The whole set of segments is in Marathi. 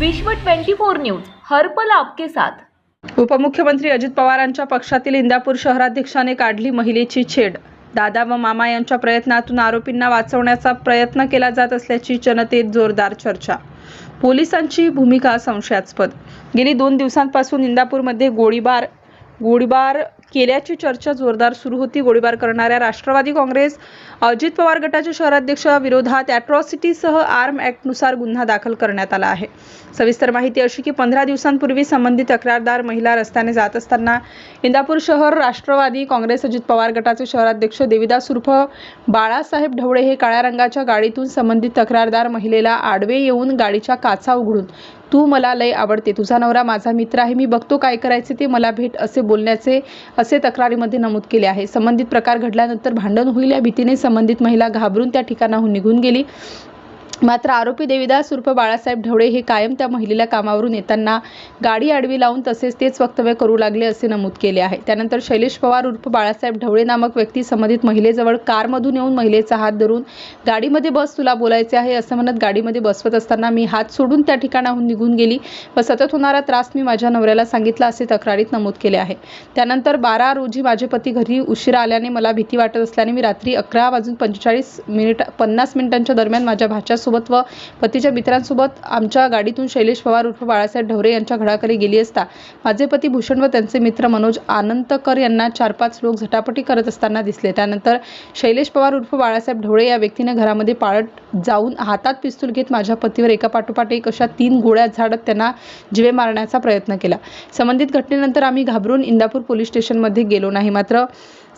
विश्व 24 न्यूज हर्पल आपके साथ. उपमुख्यमंत्री अजित पवारांच्या पक्षातील इंदापूर शहराध्यक्षाने काढली महिलेची छेड. दादा व मामा यांच्या प्रयत्नातून आरोपींना वाचवण्याचा प्रयत्न केला जात असल्याची जनतेत जोरदार चर्चा. पोलिसांची भूमिका संशयास्पद. गेली दोन दिवसांपासून इंदापूरमध्ये गोळीबार गोळीबार केल्याची चर्चा जोरदार सुरू होती. गोळीबार करणाऱ्या राष्ट्रवादी काँग्रेस अजित पवार गटाच्या शहराध्यक्ष विरोधात अॅट्रॉसिटीसह आर्म ॲक्टनुसार गुन्हा दाखल करण्यात आला आहे. सविस्तर माहिती अशी की पंधरा दिवसांपूर्वी संबंधित तक्रारदार महिला रस्त्याने जात असताना इंदापूर शहर राष्ट्रवादी काँग्रेस अजित पवार गटाचे शहराध्यक्ष देविदास उर्फ बाळासाहेब ढवळे हे काळ्या रंगाच्या गाडीतून संबंधित तक्रारदार महिलेला आडवे येऊन गाडीच्या काचा उघडून तू मला लय आवडते. तुझा नवरा माझा मित्र आहे. मी बघतो काय करायचे ते मला भेट असे बोलण्याचे असे तक्रारीमध्ये नमूद केले आहे. संबंधित प्रकार घडल्यानंतर भांडण होईल या भीतीने संबंधित महिला घाबरून त्या ठिकाणाहून निघून गेली. मात्र आरोपी देविदास उर्फ बाळासाहेब ढवळे हे कायम त्या महिलेला कामावरून येताना गाडी आडवी लावून तसेच तेच वक्तव्य करू लागले असे नमूद केले आहे. त्यानंतर शैलेश पवार उर्फ बाळासाहेब ढवळे नामक व्यक्ती संबंधित महिलेजवळ कारमधून येऊन महिलेचा हात धरून गाडीमध्ये बस तुला बोलायचे आहे असं म्हणत गाडीमध्ये बसवत असताना मी हात सोडून त्या ठिकाणाहून निघून गेली व सतत होणारा त्रास मी माझ्या नवऱ्याला सांगितला असे तक्रारीत नमूद केले आहे. त्यानंतर बारा रोजी माझे पती घरी उशिरा आल्याने मला भीती वाटत असल्याने मी रात्री अकरा वाजून पंचेचाळीस मिनिट पन्नास मिनिटांच्या दरम्यान माझ्या भाच्यासोबत व पतीच्या मित्रांसोबत आमच्या गाडीतून शैलेश पवार उर्फ बाळासाहेब ढवरे यांच्या घराकडे गेली असता माझे पती भूषण व त्यांचे मित्र मनोज आनंतकर यांना चार पाच लोक झटापटी करत असताना दिसले. त्यानंतर शैलेश पवार उर्फ बाळासाहेब ढवळे या व्यक्तीने घरामध्ये पाळत जाऊन हातात पिस्तूल घेत माझ्या पतीवर एका पाठोपाठ एक अशा तीन गोळ्या झाडत त्यांना जिवे मारण्याचा प्रयत्न केला. संबंधित घटनेनंतर आम्ही घाबरून इंदापूर पोलीस स्टेशनमध्ये गेलो नाही. मात्र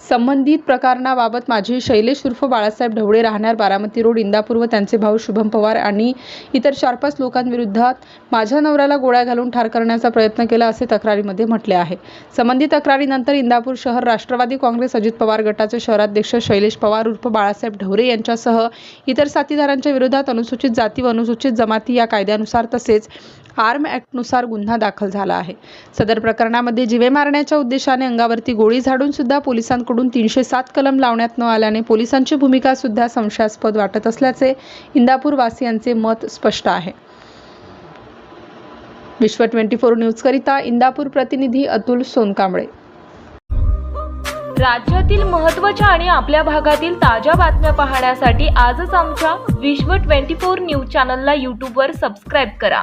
संबंधित प्रकरणाबाबत माझे शैलेश उर्फ बाळासाहेब ढवळे राहणार बारामती रोड इंदापूर व त्यांचे भाऊ शुभम पवार आणि इतर चार पाच लोकांविरोधात माझ्या नवऱ्याला गोळ्या घालून ठार करण्याचा प्रयत्न केला असे तक्रारीमध्ये म्हटले आहे. संबंधित तक्रारीनंतर इंदापूर शहर राष्ट्रवादी काँग्रेस अजित पवार गटाचे शहराध्यक्ष शैलेश पवार उर्फ बाळासाहेब ढवरे यांच्यासह इतर साथीदारांच्या विरोधात अनुसूचित जाती व अनुसूचित जमाती या कायद्यानुसार तसेच आर्म ॲक्टनुसार गुन्हा दाखल झाला आहे. सदर प्रकरणामध्ये जिवे मारण्याच्या उद्देशाने अंगावरती गोळी झाडून सुद्धा पोलिसांकडून तीनशे सात कलम लावण्यात न आल्याने पोलिसांची भूमिका सुद्धा संशयास्पद वाटत असल्याचे इंदापूर वासियांचे मत स्पष्ट आहे. विश्व ट्वेंटी फोर न्यूज करिता इंदापूर प्रतिनिधी अतुल सोनकांबळे. राज्यातील महत्त्वाच्या आणि आपल्या भागातील ताज्या बातम्या पाहण्यासाठी आजच आमच्या विश्व 24 न्यूज चॅनलला यूट्यूबवर सबस्क्राईब करा.